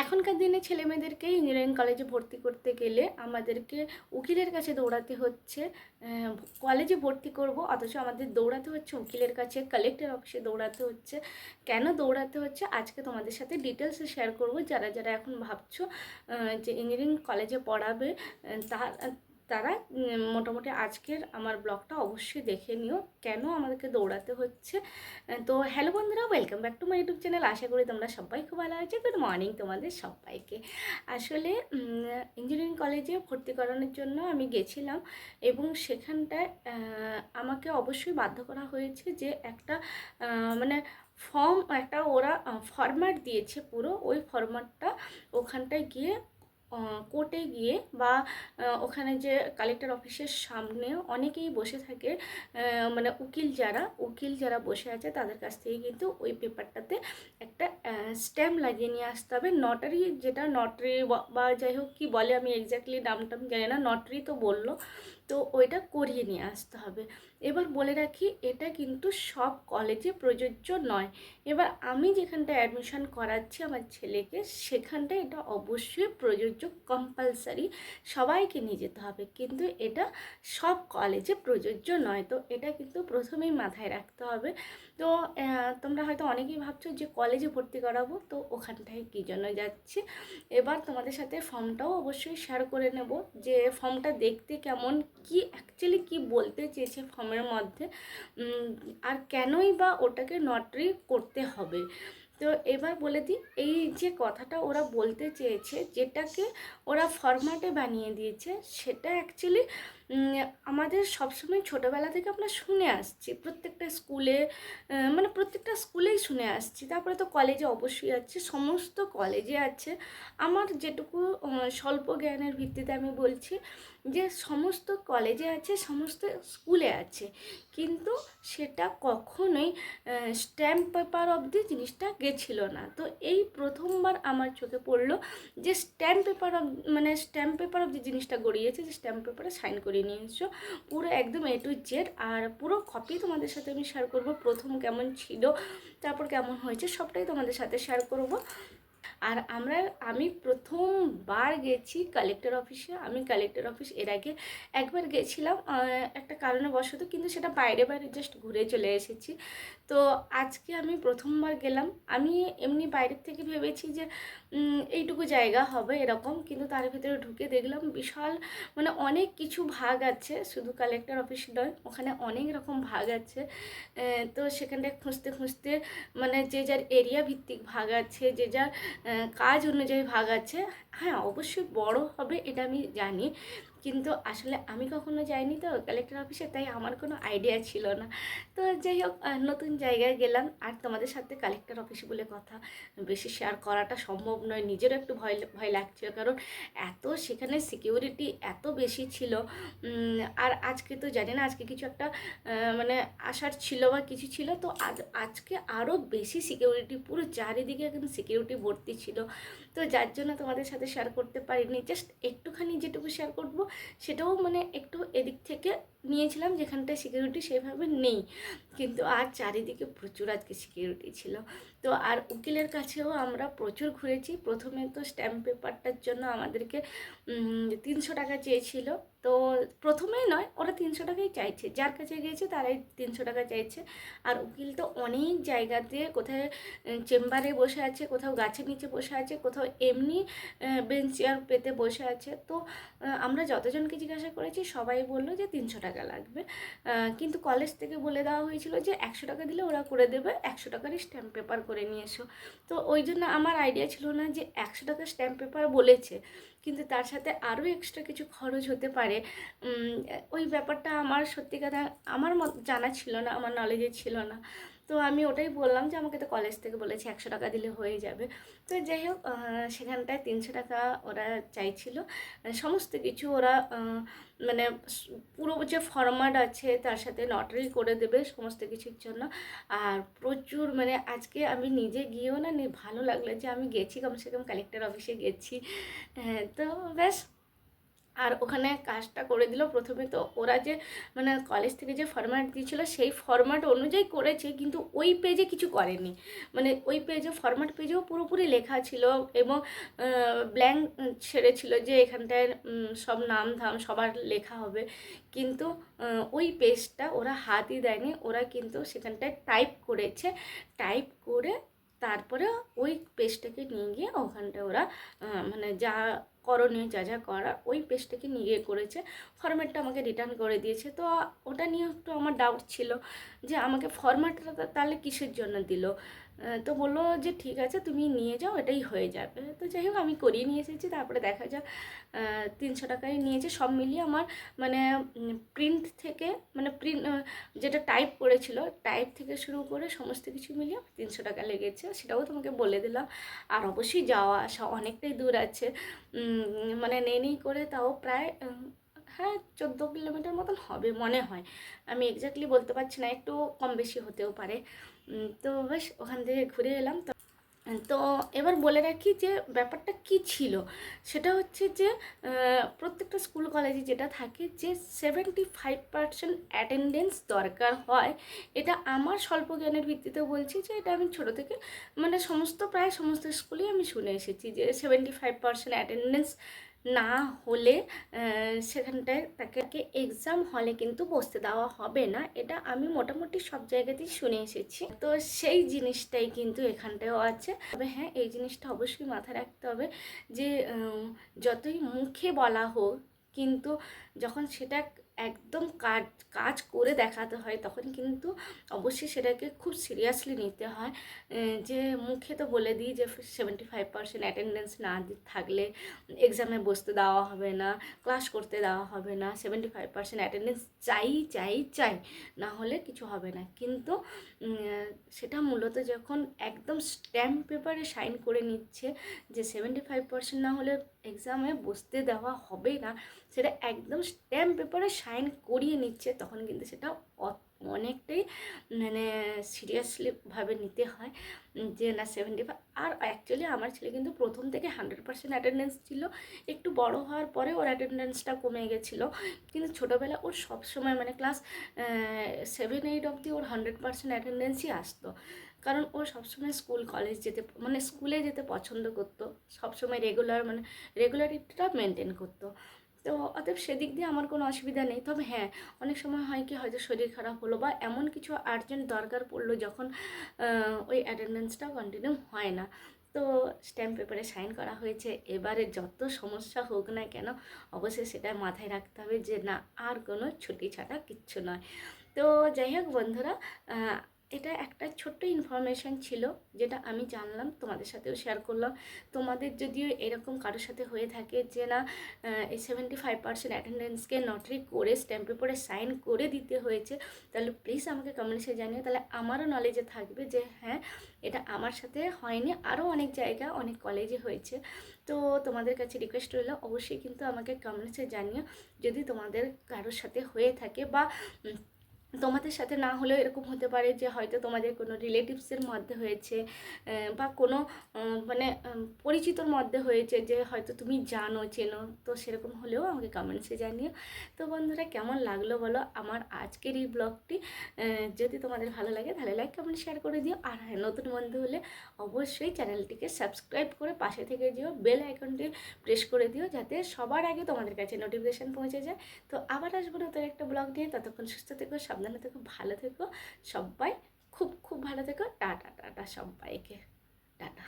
এখনকার দিনে ছেলে মেয়েদেরকে ইঞ্জিনিয়ারিং কলেজে ভর্তি করতে গেলে আমাদেরকে উকিলের কাছে দৌড়াতে হচ্ছে কলেজে ভর্তি করব, অথচ আমাদের দৌড়াতে হচ্ছে, উকিলের কাছে কালেক্টর অফিসে দৌড়াতে হচ্ছে। কেন দৌড়াতে হচ্ছে? আজকে তোমাদের সাথে ডিটেলসে শেয়ার করব। যারা যারা এখন ভাবছ যে ইঞ্জিনিয়ারিং কলেজে পড়াবে তার তারা মোটামুটি আজকের আমার ব্লগটা অবশ্যই দেখে নিও। কেন আমাদেরকে দৌড়াতে হচ্ছে? তো হ্যালো বন্ধুরা welcome back to my YouTube channel আশা করি তোমরা সবাই খুব ভালো আছে। গুড মর্নিং তোমাদের সবাইকে। আসলে ইঞ্জিনিয়ারিং কলেজে ভর্তি করানোর জন্য আমি গেছিলাম এবং সেখানটায় আমাকে অবশ্যই বাধ্য করা হয়েছে যে একটা মানে ফর্ম একটা ওরা ফরম্যাট দিয়েছে পুরো। ওই ফরম্যাটটা ওখানটায় গিয়ে কোর্টে গিয়ে বা ওখানে যে কালেক্টর অফিসের সামনে অনেকেই বসে থাকে মানে উকিল যারা উকিল যারা বসে আছে তাদের কাছ থেকে কিন্তু ওই পেপারটাতে একটা স্ট্যাম্প লাগিয়ে নিয়ে আসতে হবে। নটারি যেটা নটারি বা যাই হোক কী বলে, আমি এক্স্যাক্টলি নামটাম জানি না নটারি তো বলল। তো ওইটা করিয়ে নিয়ে আসতে হবে। এবার বলে রাখি, এটা কিন্তু সব কলেজে প্রযোজ্য নয়। এবার আমি যেখানটায় অ্যাডমিশন করাচ্ছি আমার ছেলেকে, সেখানটায় এটা অবশ্যই প্রযোজ্য কম্পালসারি সবাইকে নিয়ে যেতে হবে। কিন্তু এটা সব কলেজে প্রযোজ্য নয়। তো এটা কিন্তু প্রথমেই মাথায় রাখতে হবে। তো তোমরা হয়তো অনেকেই ভাবছ যে কলেজে ভর্তি করাবো, তো ওখানটায় কী জন্য যাচ্ছি? এবার তোমাদের সাথে ফর্মটাও অবশ্যই শেয়ার করে নেব যে ফর্মটা দেখতে কেমন কি অ্যাকচুয়ালি কি বলতে চেয়েছে ফর্মের মধ্যে? আর কেনই বা ওটাকে নটরি করতে হবে? তো এবার বলে দিই, এই যে কথাটা ওরা বলতে চেয়েছে, যেটাকে ওরা ফরম্যাটে বানিয়ে দিয়েছে, সেটা অ্যাকচুয়ালি আমাদের সবসময় ছোটোবেলা থেকে আমরা শুনে আসছি। প্রত্যেকটা স্কুলে মানে প্রত্যেকটা স্কুলেই শুনে আসছি। তারপরে তো কলেজে অবশ্যই আছে, সমস্ত কলেজে আছে। আমার যেটুকু স্বল্প জ্ঞানের ভিত্তিতে আমি বলছি যে, সমস্ত কলেজে আছে, সমস্ত স্কুলে আছে। কিন্তু সেটা কখনোই স্ট্যাম্প পেপার অবধি জিনিসটা গেছিল না। তো এই প্রথমবার আমার চোখে পড়ল যে স্ট্যাম্প পেপার মানে স্ট্যাম্প পেপার অবধি জিনিসটা গড়িয়েছে, যে স্ট্যাম্প পেপারে সাইন করিয়ে নিয়ে পুরো একদম এ টু জেড আর পুরো কপি তোমাদের সাথে আমি শেয়ার করব। প্রথম কেমন ছিল, তারপর কেমন হয়েছে, সবটাই তোমাদের সাথে শেয়ার করব। আর আমরা, আমি প্রথমবার গেছি কালেক্টর অফিসে আমি কালেক্টর অফিস এর আগে একবার গেছিলাম একটা কারণে বশত কিন্তু সেটা বাইরে বাইরে জাস্ট ঘুরে চলে এসেছি। তো আজকে আমি প্রথমবার গেলাম। আমি এমনি বাইরের থেকে ভেবেছি যে এইটুকু জায়গা হবে এরকম। কিন্তু তার ভিতরে ঢুকে দেখলাম বিশাল মানে অনেক কিছু ভাগ আছে। শুধু কালেক্টর অফিস নয়, ওখানে অনেক রকম ভাগ আছে। তো সেখানটায় খুঁজতে খুঁজতে মানে যে যার এরিয়া ভিত্তিক ভাগ আছে, যে যার কাজ অনুযায়ী ভাগ আছে হ্যাঁ অবশ্যই বড় হবে এটা আমি জানি। কিন্তু আসলে আমি কখনো যাইনি তো কালেক্টর অফিসে তাই আমার কোনো আইডিয়া ছিল না। তো যাই হোক নতুন জায়গায় গেলাম। আর তোমাদের সাথে কালেক্টর অফিস বলে কথা, বেশি শেয়ার করাটা সম্ভব নয়। নিজেরও একটু ভয় ভয় লাগছিল কারণ এত সেখানে সিকিউরিটি এত বেশি ছিল। আর আজকে তো জানি না, আজকে কিছু একটা মানে আসার ছিল বা কিছু ছিল। তো আজ, আজকে আরও বেশি সিকিউরিটি পুরো চারিদিকে কিন্তু সিকিউরিটি ভর্তি ছিল। তো যার জন্য তোমাদের সাথে শেয়ার করতে পারিনি। জাস্ট একটুখানি যেটুকু শেয়ার করব সেটাও মানে একটু এদিক থেকে নিয়েছিলাম যেখানটায় সিকিউরিটি সেভাবে নেই। কিন্তু আর চারিদিকে প্রচুর আজকে সিকিউরিটি ছিল। তো আর উকিলের কাছেও আমরা প্রচুর ঘুরেছি। প্রথমে তো স্ট্যাম্প পেপারটার জন্য আমাদেরকে তিনশো টাকা চেয়েছিল। তো প্রথমেই নয়, ওরা তিনশো টাকাই চাইছে। যার কাছে গিয়েছে তারাই তিনশো টাকা চাইছে। আর উকিল তো অনেক জায়গাতে কোথায় চেম্বারে বসে আছে, কোথাও গাছের নিচে বসে আছে, কোথাও এমনি বেঞ্চ চেয়ার পেতে বসে আছে। তো আমরা যতজনকে জিজ্ঞাসা করেছি, সবাই বলল যে তিনশো টাকা লাগবে। কিন্তু কলেজ থেকে বলে দেওয়া হয়েছিল যে একশো টাকা দিলে ওরা করে দেবে, একশো টাকারই স্ট্যাম্প পেপার করে নিয়ে এসো। তো ওই জন্য আমার আইডিয়া ছিল না যে একশো টাকা স্ট্যাম্প পেপার বলেছে, কিন্তু তার সাথে আরও এক্সট্রা কিছু খরচ হতে পারে। ওই ব্যাপারটা আমার সত্যি কথা আমার জানা ছিল না, আমার নলেজে ছিল না। তো আমি ওটাই বললাম যে আমাকে তো কলেজ থেকে বলেছে একশো টাকা দিলে হয়ে যাবে। তো যাই হোক সেখানটায় তিনশো টাকা ওরা চাইছিল। সমস্ত কিছু ওরা মানে পুরো যে ফরম্যাট আছে তার সাথে লটারি করে দেবে সমস্ত কিছুর জন্য। আর প্রচুর মানে আজকে আমি নিজে গিয়েও না নি- ভালো লাগল যে আমি গেছি কমসে কম কালেক্টর অফিসে গেছি। হ্যাঁ, তো ব্যাস। আর ওখানে কাজটা করে দিল। প্রথমে তো ওরা যে মানে কলেজ থেকে যে ফরম্যাট দিয়েছিল, সেই ফরম্যাট অনুযায়ী করেছে, কিন্তু ওই পেজে কিছু করেনি। মানে ওই পেজে ফরম্যাট পেজেও পুরোপুরি লেখা ছিল এবং ব্ল্যাঙ্ক ছেড়েছিল যে এখানটায় সব নাম ধাম সবার লেখা হবে। কিন্তু ওই পেজটা ওরা হাতই দেয়নি। ওরা কিন্তু সেখানটায় টাইপ করেছে। টাইপ করে তারপরে ওই পেজটাকে নিয়ে গিয়ে ওখানটায় ওরা মানে যা করণীয় যা যা করা, ওই পেজটাকে নিয়ে গিয়ে করেছে। ফরম্যাটটা আমাকে রিটার্ন করে দিয়েছে। তো ওটা নিয়ে একটু আমার ডাউট ছিল যে আমাকে ফরম্যাটটা তাহলে কিসের জন্য দিল? তো বলল যে, ঠিক আছে, তুমি নিয়ে যাও, এটাই হয়ে যাবে। তো যাই হোক, আমি করিয়ে নিয়ে এসেছি, তারপরে দেখা যাক তিনশো টাকায় নিয়েছে সব মিলিয়ে আমার মানে প্রিন্ট থেকে মানে প্রিন্ট যেটা টাইপ করেছিল টাইপ থেকে শুরু করে সমস্ত কিছু মিলিয়ে তিনশো টাকা লেগেছে। সেটাও তোমাকে বলে দিলাম। আর অবশ্যই যাওয়া আসা অনেকটাই দূর আছে। মানে নেই করে তাও প্রায় হ্যাঁ চোদ্দ কিলোমিটার মতন হবে মনে হয়। আমি এক্স্যাক্টলি বলতে পারছি না, একটু কম বেশি হতেও পারে। তো বেশ, ওখান থেকে ঘুরে এলাম। তো তো এবার বলে রাখি যে ব্যাপারটা কি ছিল? সেটা হচ্ছে যে প্রত্যেকটা স্কুল কলেজে যেটা থাকে যে সেভেন্টি ফাইভ পার্সেন্ট অ্যাটেন্ডেন্স দরকার হয়। এটা আমার স্বল্প জ্ঞানের ভিত্তিতে বলছি যে এটা আমি ছোটো থেকে মানে সমস্ত, প্রায় সমস্ত স্কুলেই আমি শুনে এসেছি যে সেভেন্টি ফাইভ পার্সেন্ট অ্যাটেন্ডেন্স না হলে সেখানটায় তাকে এক্সাম হলে কিন্তু বসতে দেওয়া হবে না। এটা আমি মোটামুটি সব জায়গাতেই শুনে এসেছি। তো সেই জিনিসটাই কিন্তু এখানটাও আছে। তবে হ্যাঁ এই জিনিসটা অবশ্যই মাথায় রাখতে হবে যে যতই মুখে বলা হোক, কিন্তু যখন সেটা একদম কাজ কাজ করে দেখাতে হয়, তখন কিন্তু অবশ্যই সেটাকে খুব সিরিয়াসলি নিতে হয়। যে মুখে তো বলে দিই যে সেভেন্টি ফাইভ পার্সেন্ট অ্যাটেন্ডেন্স না থাকলে এক্সামে বসতে দেওয়া হবে না ক্লাস করতে দেওয়া হবে না সেভেন্টি ফাইভ পার্সেন্ট অ্যাটেন্ডেন্স চাই চাই চাই, না হলে কিছু হবে না। কিন্তু সেটা মূলত যখন একদম স্ট্যাম্প পেপারে সাইন করে নিচ্ছে যে সেভেন্টি ফাইভ পার্সেন্ট না হলে এক্সামে বসতে দেওয়া হবে না, সেটা একদম স্ট্যাম্প পেপারে সাইন করিয়ে নিচ্ছে, তখন কিন্তু সেটা অনেকটাই মানে সিরিয়াসলিভাবে নিতে হয়। যে না সেভেন্টি ফাইভ আর অ্যাকচুয়ালি আমার ছেলে কিন্তু প্রথম থেকে হান্ড্রেড পার্সেন্ট অ্যাটেন্ডেন্স ছিল। একটু বড় হওয়ার পরে ওর অ্যাটেন্ডেন্সটা কমে গেছিল। কিন্তু ছোটোবেলা ওর সবসময় মানে ক্লাস সেভেন এইট অবধি ওর হান্ড্রেড পার্সেন্ট অ্যাটেন্ডেন্সই আসতো। কারণ ও সবসময় স্কুল কলেজ যেতে মানে স্কুলে যেতে পছন্দ করতো। সবসময় রেগুলার মানে রেগুলারিটিটা মেনটেন করতো। তো অতএব সেদিক দিয়ে আমার কোনো অসুবিধা নেই। তবে হ্যাঁ অনেক সময় হয় কি, হয়তো শরীর খারাপ হলো বা এমন কিছু আর্জেন্ট দরকার পড়ল যখন ওই অ্যাটেন্ডেন্সটা কন্টিনিউ হয় না। তো স্ট্যাম্প পেপারে সাইন করা হয়েছে। এবারে যত সমস্যা হোক না কেন, অবশ্যই সেটা মাথায় রাখতে হবে যে না, আর কোনো ছুটি ছাটা কিচ্ছু নয়। তো যাই হোক বন্ধুরা এটা একটা ছোট্ট ইনফরমেশন ছিল, যেটা আমি জানলাম, তোমাদের সাথেও শেয়ার করলাম। তোমাদের যদিও এরকম কারোর সাথে হয়ে থাকে যে না এই সেভেন্টি ফাইভ পার্সেন্ট অ্যাটেন্ডেন্সকে নটরি করে স্ট্যাম্প পেপারে সাইন করে দিতে হয়েছে, তাহলে প্লিজ আমাকে কমেন্টসে জানিও। তাহলে আমারও নলেজে থাকবে যে হ্যাঁ এটা আমার সাথে হয়নি আরও অনেক জায়গা, অনেক কলেজে হয়েছে। তো তোমাদের কাছে রিকোয়েস্ট রইল, অবশ্যই কিন্তু আমাকে কমেন্টসে জানিও। যদি তোমাদের কারোর সাথে হয়ে থাকে বা তোমাদের সাথে না হলেও এরকম হতে পারে যে হয়তো তোমাদের কোনো রিলেটিভসের মধ্যে হয়েছে বা কোনো মানে পরিচিতর মধ্যে হয়েছে যে হয়তো তুমি জানো, চেনো, তো সেরকম হলেও আমাকে কমেন্টসে জানিও। তো বন্ধুরা কেমন লাগল বলো? আমার আজকের এই ব্লগটি যদি তোমাদের ভালো লাগে তাহলে লাইক কমেন্ট শেয়ার করে দিও। আর হ্যাঁ নতুন বন্ধু হলে অবশ্যই চ্যানেলটিকে সাবস্ক্রাইব করে পাশে থেকে যেও বেল আইকনটি প্রেস করে দিও যাতে সবার আগে তোমাদের কাছে নোটিফিকেশান পৌঁছে যায়। তো আবার আসব নতুন একটা ব্লগ নিয়ে। ততক্ষণ সুস্থ থেকো, সাবধানে থেকো ভালো থেকো সবাই খুব খুব ভালো থেকো। টাটা টাটা সবাইকে। টাটা।